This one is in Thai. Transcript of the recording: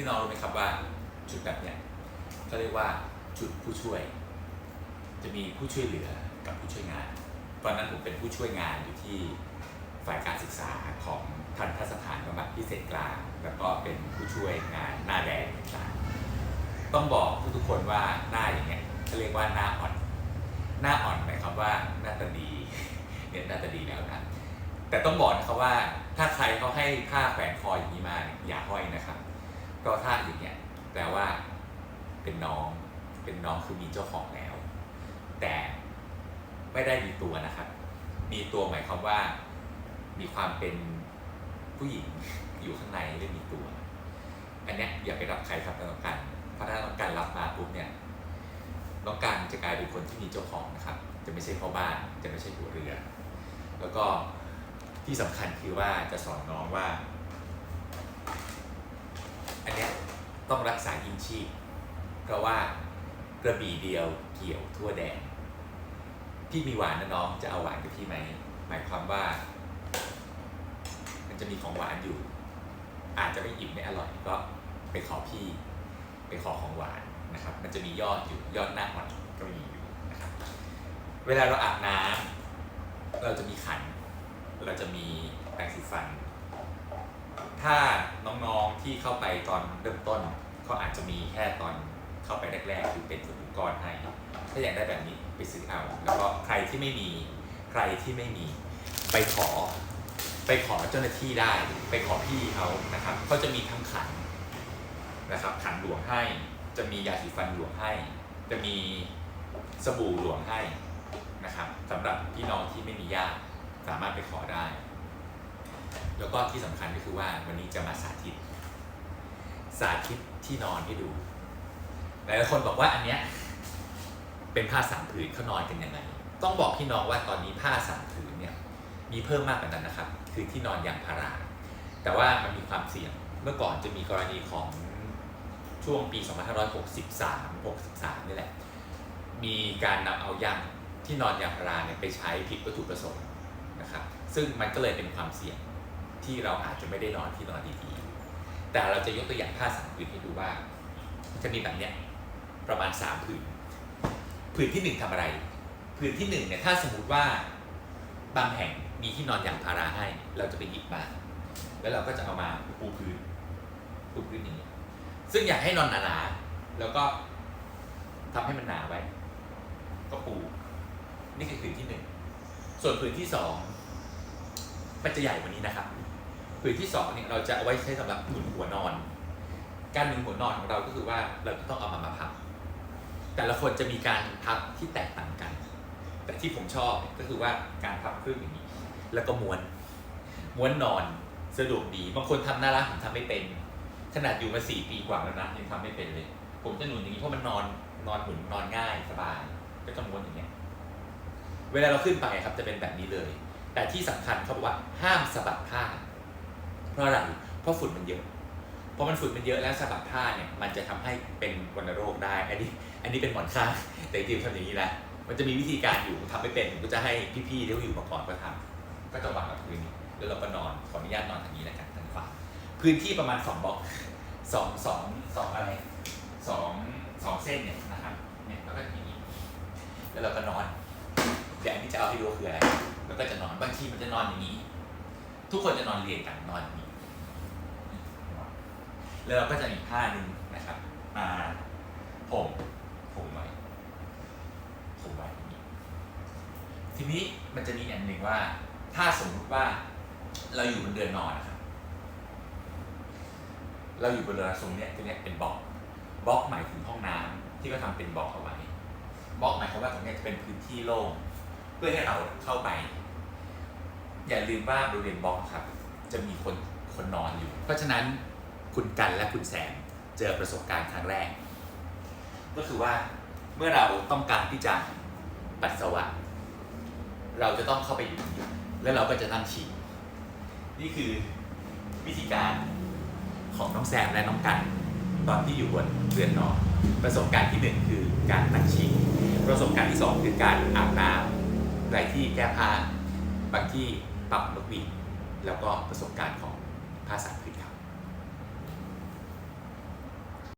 พี่น้องรู้ไหมครับว่าชุดแบบเนี้ยเขาเรียกว่าชุดผู้ช่วย จะมีผู้ช่วยเหลือกับผู้ช่วยงาน ตอนนั้นผมเป็นผู้ช่วยงานอยู่ที่ฝ่ายการศึกษาของทันทสถานบำบัดพิเศษกลาง แล้วก็เป็นผู้ช่วยงานหน้าแดงต่างต้องบอกทุกคนว่าหน้าอย่างเงี้ยเขาเรียกว่าหน้าอ่อน หน้าอ่อนหมายความว่าหน้าตาดีเนี่ยหน้าตาดีแล้วนะแต่ต้องบอกนะครับว่าถ้าใครเขาให้ผ้าแขวนคออย่างนี้มาอย่าห้อยนะครับ เพราะถ้าอย่างเงี้ยแปลว่าเป็นน้องเป็นน้องคือมีเจ้าของแล้ว แต่ไม่ได้มีตัวนะครับ มีตัวหมายความว่ามีความเป็นผู้หญิงอยู่ข้างในไม่มีตัว อันเนี้ยอย่าไปรับใครครับน้องกันเพราะถ้าน้องกันรับมาปุ๊บเนี่ยน้องกันจะกลายเป็นคนที่มีเจ้าของนะครับ จะไม่ใช่พ่อบ้านจะไม่ใช่หัวเรือ แล้วก็ที่สำคัญคือว่าจะสอนน้องว่า อันนี้ต้องรักษาอินชีพเพราะว่ากระบี่เดียวเกี่ยวทั่วแดนพี่มีหวานนะน้องจะเอาหวานกับพี่ไหมหมายความว่า มันจะมีของหวานอยู่ อาจจะไม่อิ่มไม่อร่อยก็ไปขอพี่ ไปขอของหวานนะครับ มันจะมียอดอยู่ยอดหน้าหวานก็มีอยู่นะครับ เวลาเราอาบน้ำเราจะมีขัน เราจะมีแปรงสีฟัน ถ้าน้องๆที่เข้าไปตอนเริ่มต้นเขาอาจจะมีแค่ตอนเข้าไปแรกๆคือเป็นสมุดก้อนให้ ถ้าอยากได้แบบนี้ไปซื้อเอา แล้วก็ใครที่ไม่มีใครที่ไม่มีไปขอ ไปขอเจ้าหน้าที่ได้ ไปขอพี่เขานะครับเขาจะมีทั้งขันนะครับขันหลวงให้ จะมียาสีฟันหลวงให้ จะมีสบู่หลวงให้นะครับสำหรับพี่น้องที่ไม่มีญาติสามารถไปขอได้ แล้วก็ที่สำคัญก็คือว่าวันนี้จะมาสาธิต สาธิตที่นอนให้ดู หลายคนบอกว่าอันเนี้ยเป็นผ้าสามผืนเขานอนกันยังไง ต้องบอกพี่น้องว่าตอนนี้ผ้าสามผืนเนี่ยมีเพิ่มมากกว่านั้นนะครับ คือที่นอนยางพารา แต่ว่ามันมีความเสี่ยง เมื่อก่อนจะมีกรณีของช่วงปี 2563 63 นี่แหละ มีการนำเอายางที่นอนยางพาราเนี่ยไปใช้ผิดวัตถุประสงค์นะครับ ซึ่งมันก็เลยเป็นความเสี่ยง ที่เราอาจจะไม่ได้นอนที่นอนดีๆ แต่เราจะยกตัวอย่างผ้าสามผืนให้ดูว่า จะมีแบบเนี้ยประมาณสามผืน ผืนที่หนึ่งทำอะไร ผืนที่หนึ่งเนี่ยถ้าสมมุติว่าบางแห่งมีที่นอนอย่างพาราให้ เราจะไปหยิบมาแล้วเราก็จะเอามาปูพื้นปูพื้นอย่างนี้ซึ่งอยากให้นอนหนาๆแล้วก็ทำให้มันหนาไว้ ก็ปู นี่คือผืนที่หนึ่งส่วนผืนที่สองมันจะใหญ่กว่านี้นะครับ ผืนที่สองเนี่ยเราจะเอาไว้ใช้สำหรับหนุนหัวนอน การหนุนหัวนอนของเราก็คือว่าเราจะต้องเอามามาพับ แต่ละคนจะมีการพับที่แตกต่างกัน แต่ที่ผมชอบก็คือว่าการพับครึ่งอย่างนี้ แล้วก็ม้วน ม้วนนอนสะดวกดี บางคนทำน่ารักผมทำไม่เป็น ขนาดอยู่มาสี่ปีกว่าแล้วนะยังทำไม่เป็นเลย ผมจะหนุนอย่างนี้เพราะมันนอนนอนหนุนนอนง่ายสบาย ก็จะม้วนอย่างเงี้ย เวลาเราขึ้นไปครับจะเป็นแบบนี้เลย แต่ที่สำคัญเขาบอกว่าห้ามสะบัดผ้า ราะอะไร เพราะฝุ่นมันเยอะพอมันฝุ่นมันเยอะแล้วสะบัดผ้าเนี่ยมันจะทำให้เป็นวัณโรคได้ อันนี้ อันนี้เป็นหมอนข้างแต่จริงทำอย่างนี้แหละ มันจะมีวิธีการอยู่ทำไม่เป็นผมก็จะให้พี่ๆที่เขาอยู่มาก่อนก็ทำก็จะวางกับพื้นนี้แล้วเราก็นอนขออนุญาตนอนทางนี้แล้วกันทางขวาพื้นที่ประมาณสองบล็อกสองสองสองอะไรสองสองเส้นเนี่ยนะครับเนี่ยแล้วก็อย่างนี้แล้วเราก็นอนเดี๋ยวอันนี้จะเอาให้ดูคืออะไรแล้วก็จะนอนบางทีมันจะนอนอย่างนี้ ทุกคนจะนอนเรียงกันนอนอย่างนี้ แล้วเราก็จะมีผ้าหนึ่งนะครับมาผมผมไว้ผมไว้อย่างนี้ทีนี้มันจะมีอย่างหนึ่งว่า ถ้าสมมุติว่าเราอยู่บนเรือนนอนนะครับ เราอยู่บนเรือนทรงเนี้ยตัวเนี้ยเป็นบล็อกบล็อกหมายถึงห้องน้ำที่ก็ทำเป็นบล็อกเอาไว้บล็อกหมายความว่าตรงเนี้ยจะเป็นพื้นที่โล่งเพื่อให้เราเข้าไป อย่าลืมว่าบริเวณบล็อกครับ จะมีคนคนนอนอยู่ เพราะฉะนั้น คุณกันและคุณแสมเจอประสบการณ์ครั้งแรก ก็คือว่าเมื่อเราต้องการที่จะปัสสาวะ เราจะต้องเข้าไปอยู่แล้วเราก็จะนั่งฉี่นี่คือวิธีการของน้องแซมและน้องกัน ตอนที่อยู่บนเรือนนอนประสบการณ์ที่หนึ่งคือการนั่งฉี่ประสบการณ์ที่สองคือการอาบน้ำหลายที่แก้ผ้าบางที่ปรับนกหวีดแล้วก็ประสบการณ์ของผ้าสามผืนครับ